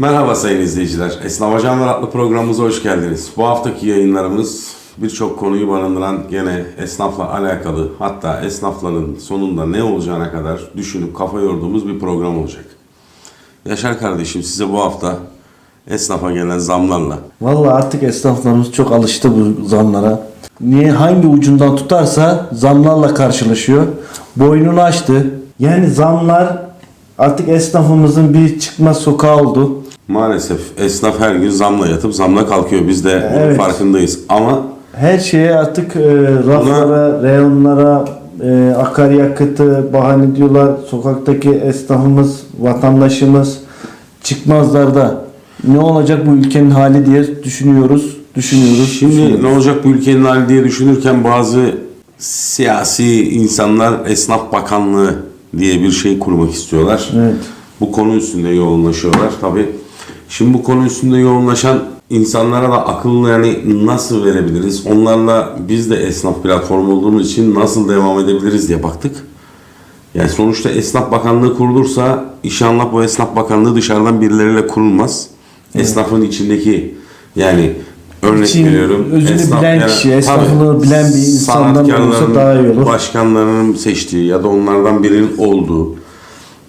Merhaba sayın izleyiciler. Esnaf Ajanlar adlı programımıza hoş geldiniz. Bu haftaki yayınlarımız birçok konuyu barındıran gene esnafla alakalı hatta esnafların sonunda ne olacağına kadar düşünüp kafa yorduğumuz bir program olacak. Yaşar kardeşim size bu hafta esnafa gelen zamlarla Vallahi artık esnaflarımız çok alıştı bu zamlara. Niye hangi ucundan tutarsa zamlarla karşılaşıyor. Boynunu açtı. Yani zamlar artık esnafımızın bir çıkmaz sokağı oldu. Maalesef esnaf her gün zamla yatıp zamla kalkıyor. Biz de bunun Evet. farkındayız. Ama Her şeye artık e, raflara, reyonlara, e, akaryakıtı bahane diyorlar. Sokaktaki esnafımız, vatandaşımız çıkmazlarda. Ne olacak bu ülkenin hali diye düşünüyoruz. Düşünüyoruz. Şimdi düşünüyoruz. ne olacak bu ülkenin hali diye düşünürken bazı siyasi insanlar esnaf bakanlığı diye bir şey kurmak istiyorlar. Evet. Bu konu üstünde yoğunlaşıyorlar. Tabi şimdi bu konu üstünde yoğunlaşan insanlara da akıllı yani nasıl verebiliriz? Onlarla biz de esnaf platformu olduğumuz için nasıl devam edebiliriz diye baktık. Yani sonuçta esnaf bakanlığı kurulursa inşallah bu esnaf bakanlığı dışarıdan birileriyle kurulmaz. Esnafın içindeki yani örnek İçin veriyorum. özünü bilen kişi, esnafını tabii, bilen bir insandan olursa daha iyi olur. Başkanlarının seçtiği ya da onlardan birinin olduğu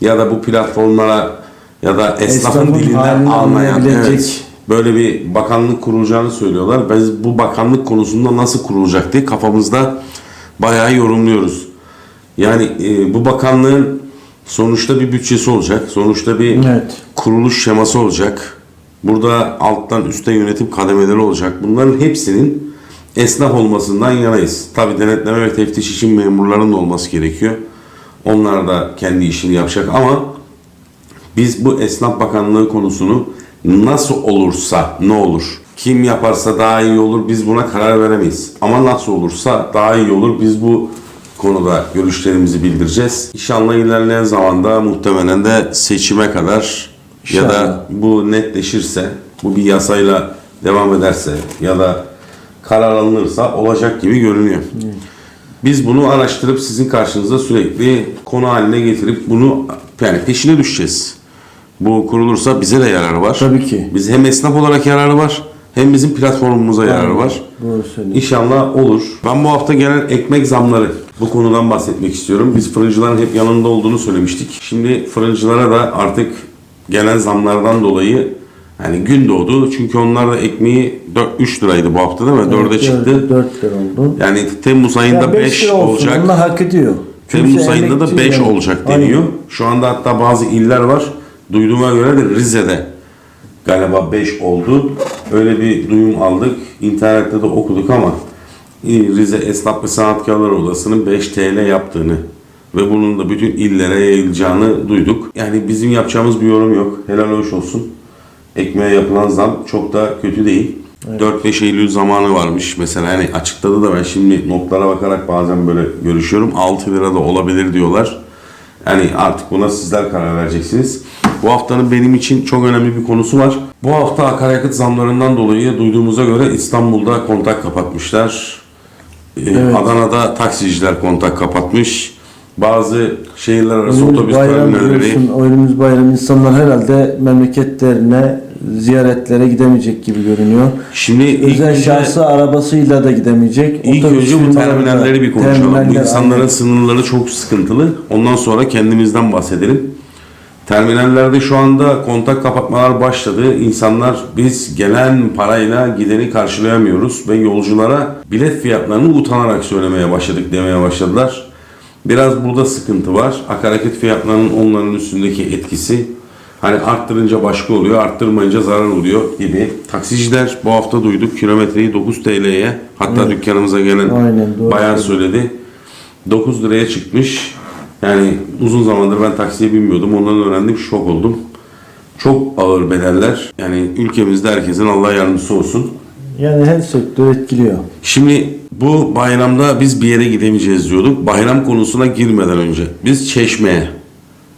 ya da bu platformlara ya da esnafın, Esnafın dilinden anlayan evet, böyle bir bakanlık kurulacağını söylüyorlar. Biz bu bakanlık konusunda nasıl kurulacak diye kafamızda bayağı yorumluyoruz. Yani e, bu bakanlığın sonuçta bir bütçesi olacak. Sonuçta bir Evet. kuruluş şeması olacak. Burada alttan üste yönetim kademeleri olacak. Bunların hepsinin esnaf olmasından yanayız. Tabi denetleme ve teftiş için memurların da olması gerekiyor. Onlar da kendi işini yapacak ama biz bu esnaf bakanlığı konusunu nasıl olursa ne olur? Kim yaparsa daha iyi olur biz buna karar veremeyiz. Ama nasıl olursa daha iyi olur biz bu konuda görüşlerimizi bildireceğiz. İnşallah ilerleyen zamanda muhtemelen de seçime kadar ya da İnşallah. bu netleşirse, bu bir yasayla devam ederse ya da karar alınırsa olacak gibi görünüyor. Biz bunu araştırıp sizin karşınıza sürekli konu haline getirip bunu yani peşine düşeceğiz. Bu kurulursa bize de yararı var. Tabii ki. Biz hem esnaf olarak yararı var hem bizim platformumuza yararı var. Doğru söylüyorsun. İnşallah olur. Ben bu hafta gelen ekmek zamları bu konudan bahsetmek istiyorum. Biz fırıncıların hep yanında olduğunu söylemiştik. Şimdi fırıncılara da artık gelen zamlardan dolayı yani gün doğdu. Çünkü onlar da ekmeği 4 3 liraydı bu hafta değil mi? 4'e çıktı. 4 lira oldu. Yani Temmuz ayında Ya 5 lira olsun, olacak. Onlar hak ediyor. Temmuz Kimse ayında da emekçi 5 yani. olacak Aynen. deniyor. Şu anda hatta bazı iller var. Duyduğuma göre de Rize'de galiba 5 oldu. Öyle bir duyum aldık. İnternette de okuduk ama Rize Esnaf ve Sanatkarlar Odası'nın 5 TL yaptığını ve bunun da bütün illere yayılacağını duyduk. Yani bizim yapacağımız bir yorum yok. Helal hoş olsun. Ekmeğe yapılan zam çok da kötü değil. 4-5 Eylül zamanı varmış mesela yani açıkladı da ben şimdi notlara bakarak bazen böyle görüşüyorum 6 lira da olabilir diyorlar. Yani artık buna sizler karar vereceksiniz. Bu haftanın benim için çok önemli bir konusu var. Bu hafta akaryakıt zamlarından dolayı duyduğumuza göre İstanbul'da kontak kapatmışlar. Ee, Evet. Adana'da taksiciler kontak kapatmış. Bazı şehirler arası Önümüz otobüs terminalleri önümüz bayram insanlar herhalde memleketlerine ziyaretlere gidemeyecek gibi görünüyor. Şimdi Özel önce, şahsı arabasıyla da gidemeyecek. ilk önce bu terminalleri bir konuşalım. Bu insanların aynen. sınırları çok sıkıntılı. Ondan sonra kendimizden bahsedelim. Terminallerde şu anda kontak kapatmalar başladı. İnsanlar biz gelen parayla gideni karşılayamıyoruz ve yolculara bilet fiyatlarını utanarak söylemeye başladık demeye başladılar. Biraz burada sıkıntı var. Akaryakıt fiyatlarının onların üstündeki etkisi hani arttırınca başka oluyor, arttırmayınca zarar oluyor gibi. Taksiciler bu hafta duyduk kilometreyi 9 TL'ye hatta dükkanımıza gelen Aynen, doğru bayan söyledi. 9 liraya çıkmış. Yani uzun zamandır ben taksiye binmiyordum. Ondan öğrendim. Şok oldum. Çok ağır bedeller. Yani ülkemizde herkesin Allah yardımcısı olsun. Yani her sektör etkiliyor. Şimdi bu bayramda biz bir yere gidemeyeceğiz diyorduk. Bayram konusuna girmeden önce biz Çeşme'ye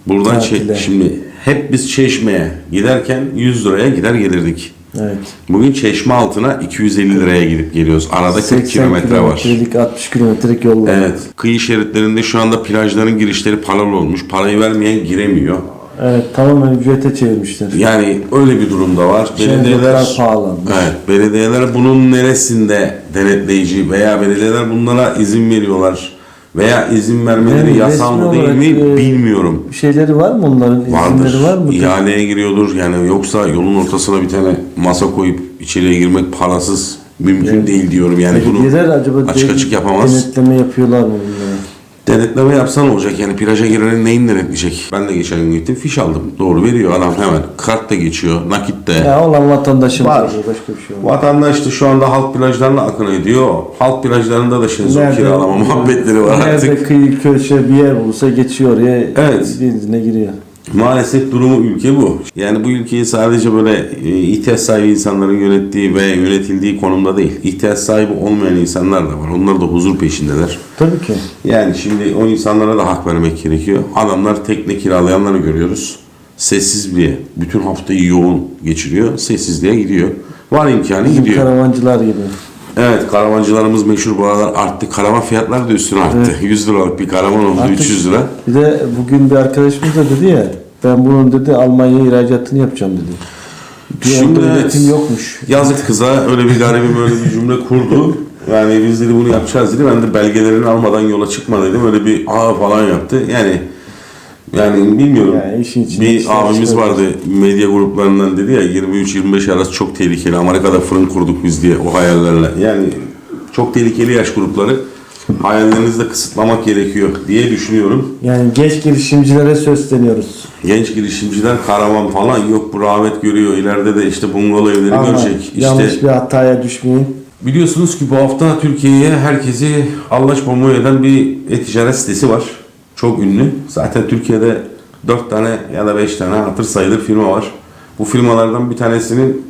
buradan Tatile. Çe- şimdi hep biz Çeşme'ye giderken 100 liraya gider gelirdik. Evet. Bugün Çeşme altına 250 liraya gidip geliyoruz. Arada 40 80 kilometre var. kilometrelik 60 kilometrelik yol var. Evet. Kıyı şeritlerinde şu anda plajların girişleri paralı olmuş. Parayı vermeyen giremiyor. Evet tamamen ücrete çevirmişler. Yani öyle bir durumda var. Şenzoklar Belediyeler pahalanmış. Evet, belediyeler bunun neresinde denetleyici veya belediyeler bunlara izin veriyorlar veya izin vermeleri Yani yasal mı değil mi e, bilmiyorum. Şeyleri var mı onların? İzinleri Vardır. var mı? İhaleye giriyordur. Yani yoksa yolun ortasına bir tane masa koyup içeriye girmek parasız mümkün değil diyorum. Yani bunu acaba açık açık yapamaz. Denetleme yapıyorlar mı bunları? Denetleme yapsan olacak yani plaja girenin neyin denetleyecek? Ben de geçen gün gittim fiş aldım. Doğru veriyor adam hemen. Kart da geçiyor, nakit de. Ya olan vatandaşın Var. başka bir şey olmaz. Vatandaş da şu anda halk plajlarına akın ediyor. Halk plajlarında da şezlong kiralama muhabbetleri var nerede artık. kıyı köşe bir yer bulursa geçiyor oraya Evet. denize giriyor. Maalesef durumu ülke bu. Yani bu ülkeyi sadece böyle e, ihtiyaç sahibi insanların yönettiği ve yönetildiği konumda değil. İhtiyaç sahibi olmayan insanlar da var. Onlar da huzur peşindeler. Tabii ki. Yani şimdi o insanlara da hak vermek gerekiyor. Adamlar tekne kiralayanları görüyoruz. Sessizliğe, bütün haftayı yoğun geçiriyor. Sessizliğe gidiyor. Var imkanı Bizim gidiyor. karavancılar gibi. Evet karavancılarımız meşhur bu aralar arttı. Karavan fiyatları da üstüne arttı. 100 liralık bir karavan oldu Artık- 300 lira. Bir de bugün bir arkadaşımız da dedi ya ben bunun dedi Almanya ihracatını yapacağım dedi. Şimdi üretim yokmuş. Yazık kıza öyle bir garibim öyle bir cümle kurdu. Yani biz dedi bunu yapacağız dedi. Ben de belgelerini almadan yola çıkma dedim. Öyle bir aa falan yaptı. Yani yani bilmiyorum. Yani işin içinde bir işler abimiz çıkarıyor. vardı medya gruplarından dedi ya 23-25 arası çok tehlikeli. Amerika'da fırın kurduk biz diye o hayallerle. Yani çok tehlikeli yaş grupları. Hayallerinizi de kısıtlamak gerekiyor diye düşünüyorum. Yani genç girişimcilere söyleniyoruz. Genç girişimciler karavan falan yok bu rağbet görüyor. İleride de işte bungalov evleri Ama görecek. İşte yanlış bir hataya düşmeyin. Biliyorsunuz ki bu hafta Türkiye'ye herkesi allaş pamuğu eden bir e-ticaret sitesi var. Çok ünlü. Zaten Türkiye'de 4 tane ya da 5 tane hatır sayılır firma var. Bu firmalardan bir tanesinin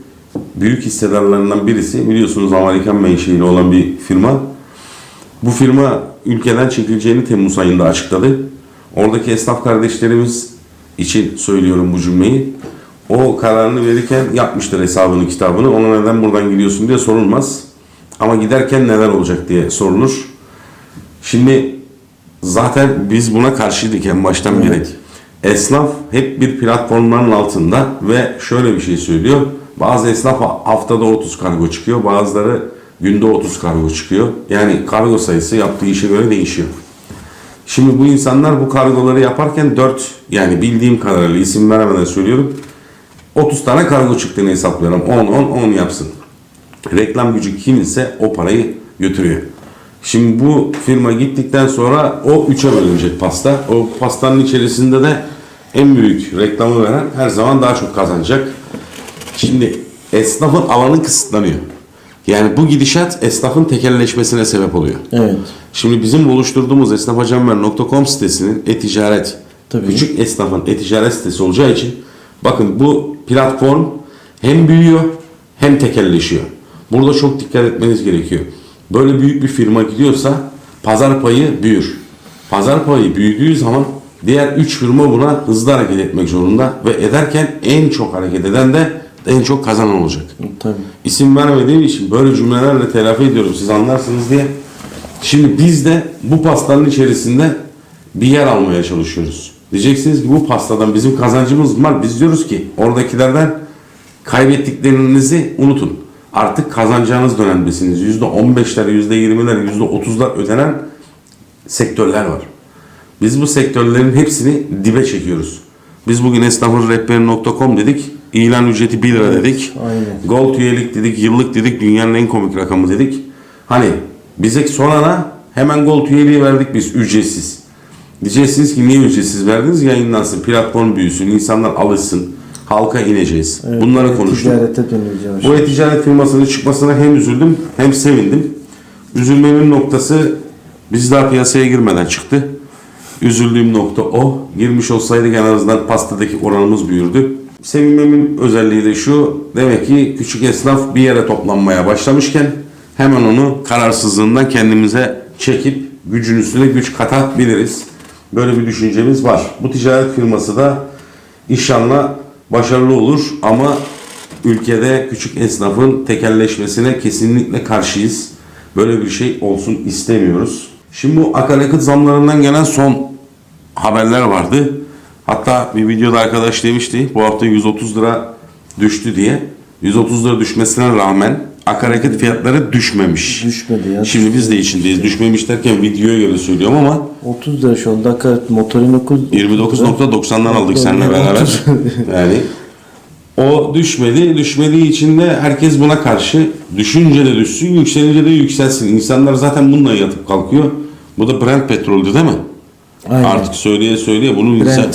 büyük hissedarlarından birisi biliyorsunuz Amerikan menşeili olan bir firma. Bu firma ülkeden çekileceğini Temmuz ayında açıkladı. Oradaki esnaf kardeşlerimiz için söylüyorum bu cümleyi. O kararını verirken yapmıştır hesabını kitabını. Ona neden buradan gidiyorsun diye sorulmaz. Ama giderken neler olacak diye sorulur. Şimdi zaten biz buna karşıydık en baştan beri. Evet. Esnaf hep bir platformların altında ve şöyle bir şey söylüyor. Bazı esnaf haftada 30 kargo çıkıyor. Bazıları günde 30 kargo çıkıyor. Yani kargo sayısı yaptığı işe göre değişiyor. Şimdi bu insanlar bu kargoları yaparken 4 yani bildiğim kadarıyla isim vermeden söylüyorum. 30 tane kargo çıktığını hesaplıyorum. 10 10 10 yapsın. Reklam gücü kiminse o parayı götürüyor. Şimdi bu firma gittikten sonra o 3'e bölünecek pasta. O pastanın içerisinde de en büyük reklamı veren her zaman daha çok kazanacak. Şimdi esnafın alanı kısıtlanıyor. Yani bu gidişat esnafın tekelleşmesine sebep oluyor. Evet. Şimdi bizim oluşturduğumuz esnafacamber.com sitesinin e-ticaret, Tabii. küçük esnafın e-ticaret sitesi olacağı için bakın bu platform hem büyüyor hem tekelleşiyor. Burada çok dikkat etmeniz gerekiyor. Böyle büyük bir firma gidiyorsa pazar payı büyür. Pazar payı büyüdüğü zaman diğer 3 firma buna hızlı hareket etmek zorunda ve ederken en çok hareket eden de en çok kazanan olacak. Tabii. İsim vermediğim için böyle cümlelerle telafi ediyorum siz anlarsınız diye. Şimdi biz de bu pastanın içerisinde bir yer almaya çalışıyoruz. Diyeceksiniz ki bu pastadan bizim kazancımız var. Biz diyoruz ki oradakilerden kaybettiklerinizi unutun. Artık kazanacağınız dönemdesiniz. %15'ler, %20'ler, %30'lar ödenen sektörler var. Biz bu sektörlerin hepsini dibe çekiyoruz. Biz bugün esnafınrehberi.com dedik. İlan ücreti 1 lira dedik. aynen. Gold üyelik dedik, yıllık dedik, dünyanın en komik rakamı dedik. Hani bize sonana hemen Gold üyeliği verdik biz ücretsiz. Diyeceksiniz ki niye ücretsiz verdiniz? Yayınlansın, platform büyüsün, insanlar alışsın, halka ineceğiz. Evet, Bunları evet, konuştuk. Ticarete döneceğiz. Bu e-ticaret firmasının çıkmasına hem üzüldüm hem sevindim. Üzülmemin noktası biz daha piyasaya girmeden çıktı. Üzüldüğüm nokta o. Girmiş olsaydık en azından pastadaki oranımız büyürdü. Sevinmemin özelliği de şu. Demek ki küçük esnaf bir yere toplanmaya başlamışken hemen onu kararsızlığından kendimize çekip gücün üstüne güç katabiliriz. Böyle bir düşüncemiz var. Bu ticaret firması da İnşallah başarılı olur ama ülkede küçük esnafın tekelleşmesine kesinlikle karşıyız. Böyle bir şey olsun istemiyoruz. Şimdi bu akaryakıt zamlarından gelen son haberler vardı. Hatta bir videoda arkadaş demişti bu hafta 130 lira düştü diye. 130 lira düşmesine rağmen akaryakıt fiyatları düşmemiş. Düşmedi ya. Şimdi biz de içindeyiz. Düşmemiş derken videoya göre söylüyorum ama 30 lira şu anda akaryakıt motorin 9 29.90'dan aldık seninle beraber. Yani o düşmedi. Düşmediği için de herkes buna karşı düşünce de düşsün, yükselince de yükselsin. İnsanlar zaten bununla yatıp kalkıyor. Bu da Brent petroldü değil mi? Aynen. Artık söyleye söyleye bunun Brent. insan...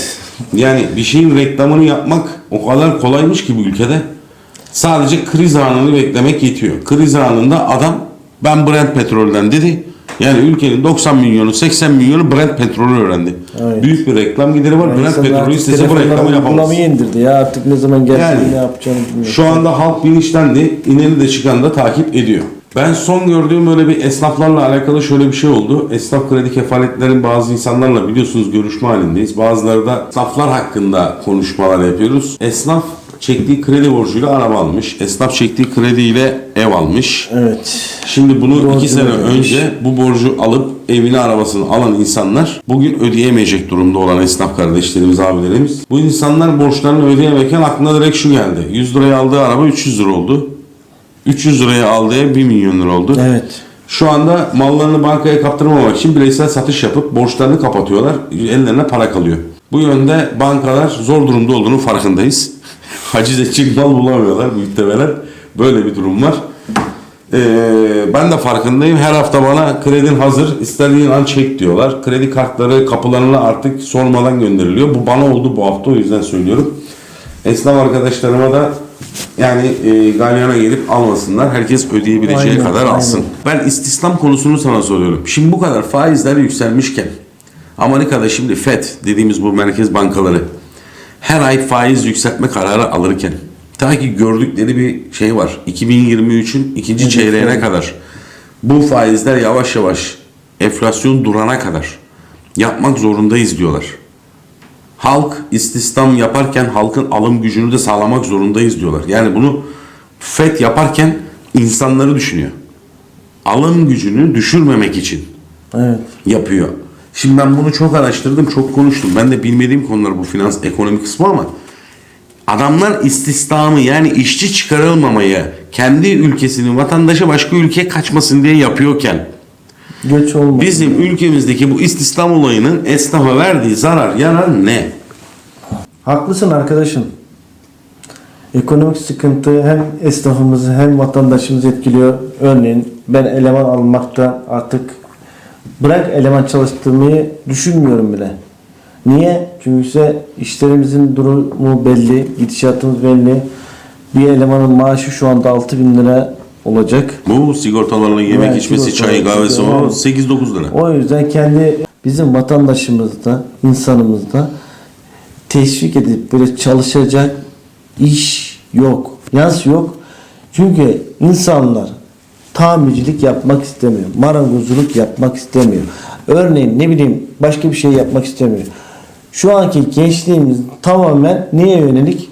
Yani bir şeyin reklamını yapmak o kadar kolaymış ki bu ülkede. Sadece kriz anını beklemek yetiyor. Kriz anında adam ben Brent petrolden dedi. Yani ülkenin 90 milyonu 80 milyonu Brent petrolü öğrendi. Evet. Büyük bir reklam gideri var. Brent İnsanlar petrolü istese bu reklamı yapamaz. indirdi ya artık ne zaman gelsin Yani, ne yapacağını bilmiyor. Şu anda halk bilinçlendi. İneni de çıkan da takip ediyor. Ben son gördüğüm öyle bir esnaflarla alakalı şöyle bir şey oldu. Esnaf kredi kefaletlerin bazı insanlarla biliyorsunuz görüşme halindeyiz. Bazıları da esnaflar hakkında konuşmalar yapıyoruz. Esnaf çektiği kredi borcuyla araba almış. Esnaf çektiği krediyle ev almış. Evet. Şimdi bunu Borcunu iki sene ödemiş. önce bu borcu alıp evini arabasını alan insanlar bugün ödeyemeyecek durumda olan esnaf kardeşlerimiz, abilerimiz. Bu insanlar borçlarını ödeyemeyken aklına direkt şu geldi. 100 liraya aldığı araba 300 lira oldu. 300 liraya aldığı ev 1 milyon lira oldu. Evet. Şu anda mallarını bankaya kaptırmamak için bireysel satış yapıp borçlarını kapatıyorlar. Ellerine para kalıyor. Bu yönde bankalar zor durumda olduğunu farkındayız. Haciz edecek mal bulamıyorlar muhtemelen. Böyle bir durum var. Ee, ben de farkındayım. Her hafta bana kredin hazır, istediğin an çek diyorlar. Kredi kartları kapılarına artık sormadan gönderiliyor. Bu bana oldu bu hafta o yüzden söylüyorum. Esnaf arkadaşlarıma da yani e, galyana gelip almasınlar. Herkes ödeyebileceği Aynen, kadar alsın. Ben istihdam konusunu sana soruyorum. Şimdi bu kadar faizler yükselmişken Amerika'da şimdi FED dediğimiz bu merkez bankaları her ay faiz yükseltme kararı alırken ta ki gördükleri bir şey var. 2023'ün ikinci çeyreğine kadar bu faizler yavaş yavaş enflasyon durana kadar yapmak zorundayız diyorlar. Halk istihdam yaparken halkın alım gücünü de sağlamak zorundayız diyorlar. Yani bunu FED yaparken insanları düşünüyor. Alım gücünü düşürmemek için Evet. yapıyor. Şimdi ben bunu çok araştırdım, çok konuştum. Ben de bilmediğim konular bu finans, ekonomi kısmı ama adamlar istihdamı yani işçi çıkarılmamayı kendi ülkesinin vatandaşı başka ülkeye kaçmasın diye yapıyorken Göç olmadı. bizim ülkemizdeki bu istihdam olayının esnafa verdiği zarar, yarar ne? Haklısın arkadaşım. Ekonomik sıkıntı hem esnafımızı hem vatandaşımızı etkiliyor. Örneğin ben eleman almakta artık bırak eleman çalıştırmayı düşünmüyorum bile. Niye? Çünkü ise işlerimizin durumu belli, gidişatımız belli. Bir elemanın maaşı şu anda 6000 lira olacak. Bu sigortalarla yemek Evet, içmesi, çay sigortalar, kahvesi o evet. 8-9 lira. O yüzden kendi bizim vatandaşımızda, insanımızda teşvik edip böyle çalışacak iş yok. Yaz yok. Çünkü insanlar tamircilik yapmak istemiyor. Marangozculuk yapmak istemiyor. Örneğin ne bileyim başka bir şey yapmak istemiyor. Şu anki gençliğimiz tamamen neye yönelik?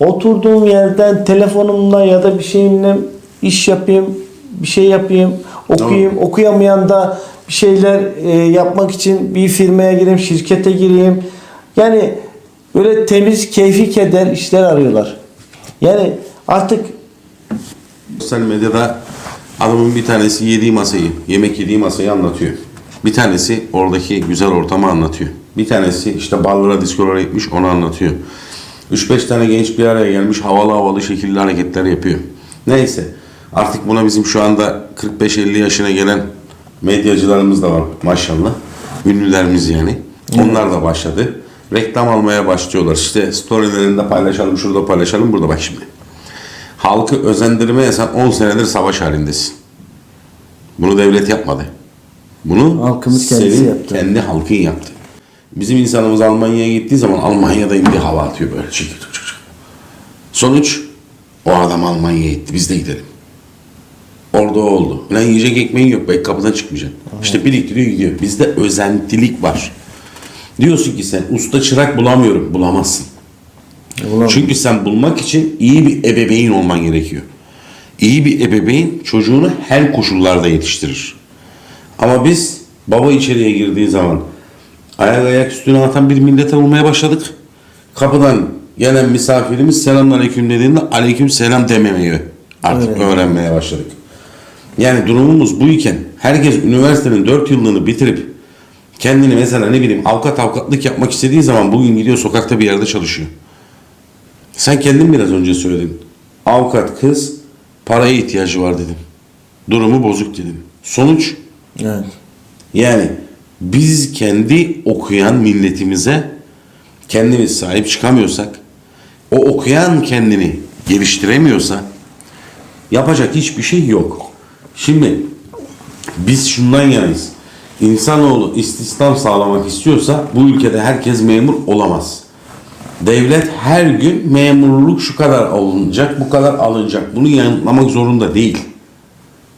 Oturduğum yerden telefonumla ya da bir şeyimle iş yapayım, bir şey yapayım, okuyayım. Okuyamayan da bir şeyler e, yapmak için bir firmaya gireyim, şirkete gireyim. Yani böyle temiz, keyfi keder işler arıyorlar. Yani artık Sosyal medyada adamın bir tanesi yediği masayı, yemek yediği masayı anlatıyor. Bir tanesi oradaki güzel ortamı anlatıyor. Bir tanesi işte barlara, diskolara gitmiş onu anlatıyor. 3-5 tane genç bir araya gelmiş havalı havalı şekilli hareketler yapıyor. Neyse artık buna bizim şu anda 45-50 yaşına gelen medyacılarımız da var maşallah. Ünlülerimiz yani. Onlar da başladı. Reklam almaya başlıyorlar. İşte storylerinde paylaşalım, şurada paylaşalım, burada bak şimdi. Halkı özendirmeye sen 10 senedir savaş halindesin. Bunu devlet yapmadı. Bunu Halkımız kendisi senin yaptı. kendi halkın yaptı. Bizim insanımız Almanya'ya gittiği zaman Almanya'dayım diye hava atıyor böyle. Çık çık çık çık. Sonuç o adam Almanya'ya gitti biz de gidelim. Orada o oldu. Lan yiyecek ekmeğin yok belki kapıdan çıkmayacaksın. İşte biriktiriyor gidiyor. Bizde özentilik var. Diyorsun ki sen usta çırak bulamıyorum. Bulamazsın. Ulan, Çünkü sen bulmak için iyi bir ebeveyn olman gerekiyor. İyi bir ebeveyn çocuğunu her koşullarda yetiştirir. Ama biz baba içeriye girdiği zaman ayak ayak üstüne atan bir millete olmaya başladık. Kapıdan gelen misafirimiz selamünaleyküm dediğinde aleyküm selam dememeyi artık Evet. öğrenmeye başladık. Yani durumumuz bu iken herkes üniversitenin 4 yıllığını bitirip kendini mesela ne bileyim avukat avukatlık yapmak istediği zaman bugün gidiyor sokakta bir yerde çalışıyor. Sen kendin biraz önce söyledin. Avukat kız paraya ihtiyacı var dedim. Durumu bozuk dedim. Sonuç Evet. yani biz kendi okuyan milletimize kendimiz sahip çıkamıyorsak, o okuyan kendini geliştiremiyorsa yapacak hiçbir şey yok. Şimdi biz şundan yanayız. İnsanoğlu istihdam sağlamak istiyorsa bu ülkede herkes memur olamaz. Devlet her gün memurluk şu kadar alınacak, bu kadar alınacak. Bunu yanıtlamak zorunda değil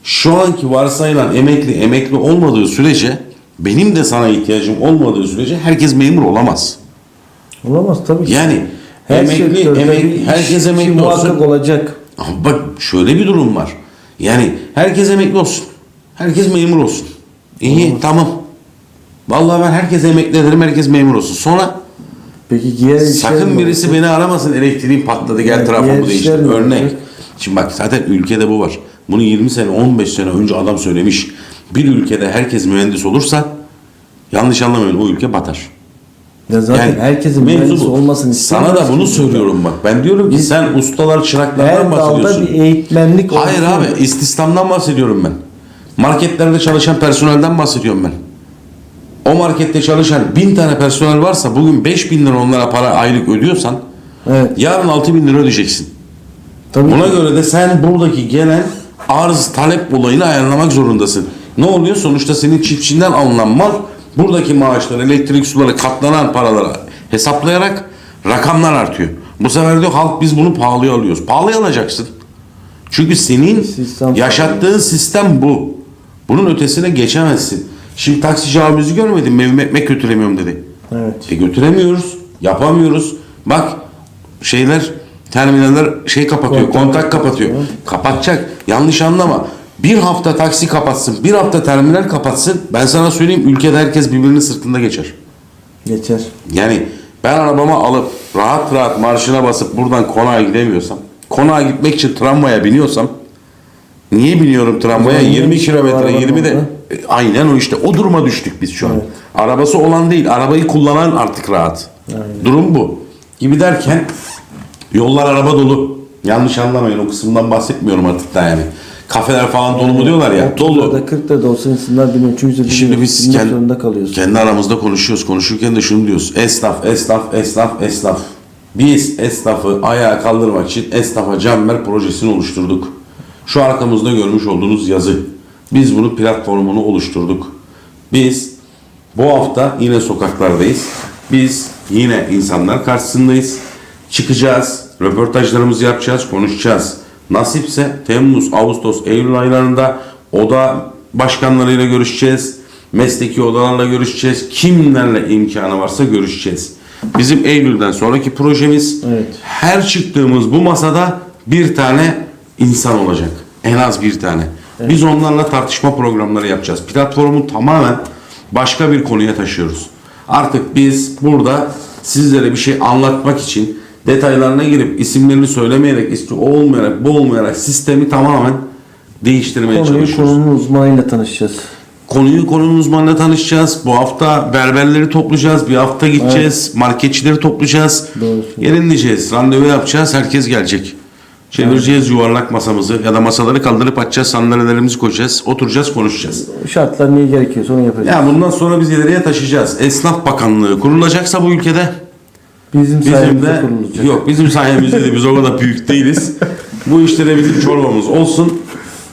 şu anki varsayılan emekli emekli olmadığı sürece benim de sana ihtiyacım olmadığı sürece herkes memur olamaz. Olamaz tabii ki. Yani Her emekli emek herkes emekli olsun. olacak. Bak şöyle bir durum var. Yani herkes emekli olsun. Herkes memur olsun. İyi tamam. Vallahi ben herkes emekli ederim, herkes memur olsun. Sonra Peki diğer Sakın birisi olacak? beni aramasın elektriğim patladı gel Yani trafomu diğer değiştir. işler ne Örnek. olacak? Şimdi bak zaten ülkede bu var. Bunu 20 sene 15 sene önce adam söylemiş. Bir ülkede herkes mühendis olursa yanlış anlamayın o ülke batar. Ya zaten Yani herkesin mühendis bu. olmasını Sana da bunu söylüyorum bak. Ben diyorum ki Biz- sen ustalar çıraklardan Her bahsediyorsun. bir eğitmenlik Hayır abi istihdamdan bahsediyorum ben. Marketlerde çalışan personelden bahsediyorum ben. O markette çalışan bin tane personel varsa bugün 5 bin lira onlara para aylık ödüyorsan Evet. yarın 6 bin lira ödeyeceksin. Tabii Buna ki. göre de sen buradaki gelen arz talep olayını ayarlamak zorundasın. Ne oluyor? Sonuçta senin çiftçinden alınan mal buradaki maaşlar, elektrik suları katlanan paraları hesaplayarak rakamlar artıyor. Bu sefer diyor halk biz bunu pahalıya alıyoruz. Pahalıya alacaksın. Çünkü senin Sistem yaşattığın sistem bu. Bunun ötesine geçemezsin. Şimdi taksici abimizi görmedin mi? Evime ekmek götüremiyorum dedi. Evet. E götüremiyoruz. Yapamıyoruz. Bak şeyler terminaller şey kapatıyor. Kontak Kontak, kapatıyor. kapatıyor. Kapatacak. Yanlış anlama. Bir hafta taksi kapatsın. Bir hafta terminal kapatsın. Ben sana söyleyeyim ülkede herkes birbirinin sırtında geçer. Geçer. Yani ben arabamı alıp rahat rahat marşına basıp buradan konağa gidemiyorsam, konağa gitmek için tramvaya biniyorsam, niye biniyorum tramvaya? Zaman 20 yetişiyor kilometre, arabanın 20 de. E, aynen o işte o duruma düştük biz şu an. Evet. Arabası olan değil, arabayı kullanan artık rahat. Durum bu. Gibi derken yollar araba dolu. Yanlış anlamayın o kısımdan bahsetmiyorum artık da yani. Kafeler falan dolu mu diyorlar ya. 30'da Dolu. da 40'da da olsa insanlar biniyor. Çünkü Şimdi biz kend- zorunda kalıyorsun. kendi aramızda konuşuyoruz. Konuşurken de şunu diyoruz. Esnaf, esnaf, esnaf, esnaf. Biz esnafı ayağa kaldırmak için Esnafa Camber projesini oluşturduk. Şu arkamızda görmüş olduğunuz yazı. Biz bunun platformunu oluşturduk. Biz bu hafta yine sokaklardayız. Biz yine insanlar karşısındayız. Çıkacağız, röportajlarımızı yapacağız, konuşacağız. Nasipse Temmuz, Ağustos, Eylül aylarında oda başkanlarıyla görüşeceğiz. Mesleki odalarla görüşeceğiz. Kimlerle imkanı varsa görüşeceğiz. Bizim Eylül'den sonraki projemiz Evet. her çıktığımız bu masada bir tane insan olacak. En az bir tane. Biz onlarla tartışma programları yapacağız. Platformu tamamen başka bir konuya taşıyoruz. Artık biz burada sizlere bir şey anlatmak için detaylarına girip isimlerini söylemeyerek, ismi olmayarak, bu olmayarak sistemi tamamen değiştirmeye Konuyu çalışıyoruz. konunun uzmanıyla tanışacağız. Konuyu konunun uzmanıyla tanışacağız. Bu hafta berberleri toplayacağız. Bir hafta gideceğiz. Marketçileri toplayacağız. Doğru. Yerinleyeceğiz. Randevu yapacağız. Herkes gelecek. Çevireceğiz yuvarlak masamızı ya da masaları kaldırıp açacağız. Sandalyelerimizi koyacağız. Oturacağız, konuşacağız. Şartlar niye gerekiyorsa onu yapacağız. Ya bundan sonra biz ileriye taşıyacağız. Esnaf Bakanlığı kurulacaksa bu ülkede Bizim, bizim de kurulacak. yok bizim sayemizde de biz o kadar büyük değiliz. Bu işlere bizim çorbamız olsun.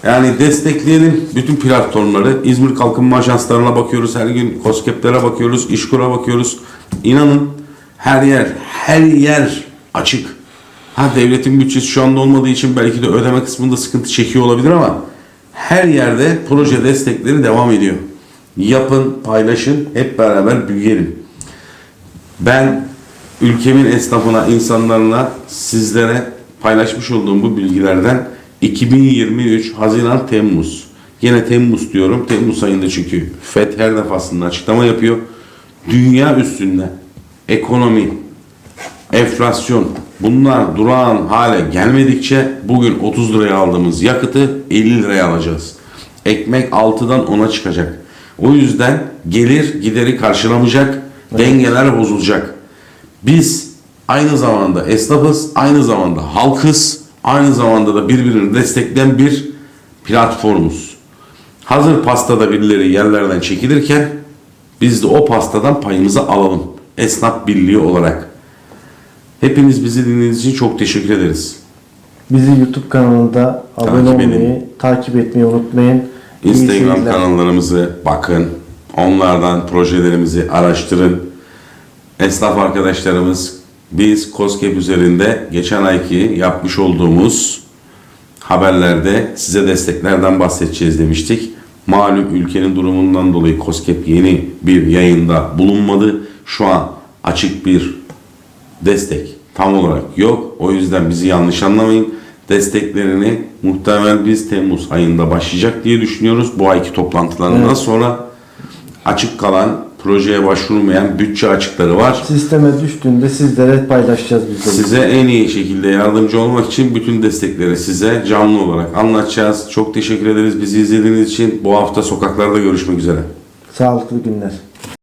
Yani destekleyelim bütün platformları. İzmir Kalkınma Ajanslarına bakıyoruz. Her gün COSGAP'lere bakıyoruz. İşkur'a bakıyoruz. İnanın her yer, her yer açık. Ha devletin bütçesi şu anda olmadığı için belki de ödeme kısmında sıkıntı çekiyor olabilir ama her yerde proje destekleri devam ediyor. Yapın, paylaşın, hep beraber büyüyelim. Ben ülkemin esnafına, insanlarına, sizlere paylaşmış olduğum bu bilgilerden 2023 Haziran Temmuz. Yine Temmuz diyorum. Temmuz ayında çünkü FED her defasında açıklama yapıyor. dünya üstünde ekonomi, enflasyon bunlar durağan hale gelmedikçe bugün 30 liraya aldığımız yakıtı 50 liraya alacağız. Ekmek 6'dan 10'a çıkacak. O yüzden gelir gideri karşılamayacak, dengeler bozulacak. Biz aynı zamanda esnafız, aynı zamanda halkız, aynı zamanda da birbirini destekleyen bir platformuz. Hazır pastada birileri yerlerden çekilirken biz de o pastadan payımızı alalım. Esnaf birliği olarak. Hepiniz bizi dinlediğiniz için çok teşekkür ederiz. Bizi YouTube kanalında abone Takip olmayı, edin. takip etmeyi unutmayın. Instagram kanallarımızı bakın. Onlardan projelerimizi araştırın. Esnaf arkadaşlarımız biz COSGAP üzerinde geçen ayki yapmış olduğumuz haberlerde size desteklerden bahsedeceğiz demiştik. Malum ülkenin durumundan dolayı COSGAP yeni bir yayında bulunmadı. Şu an açık bir destek tam olarak yok. O yüzden bizi yanlış anlamayın. Desteklerini muhtemelen biz Temmuz ayında başlayacak diye düşünüyoruz. Bu ayki toplantılarından Evet. sonra açık kalan projeye başvurmayan bütçe açıkları var. Sisteme düştüğünde sizlere paylaşacağız biz de. Size en iyi şekilde yardımcı olmak için bütün destekleri size canlı olarak anlatacağız. Çok teşekkür ederiz bizi izlediğiniz için. Bu hafta sokaklarda görüşmek üzere. Sağlıklı günler.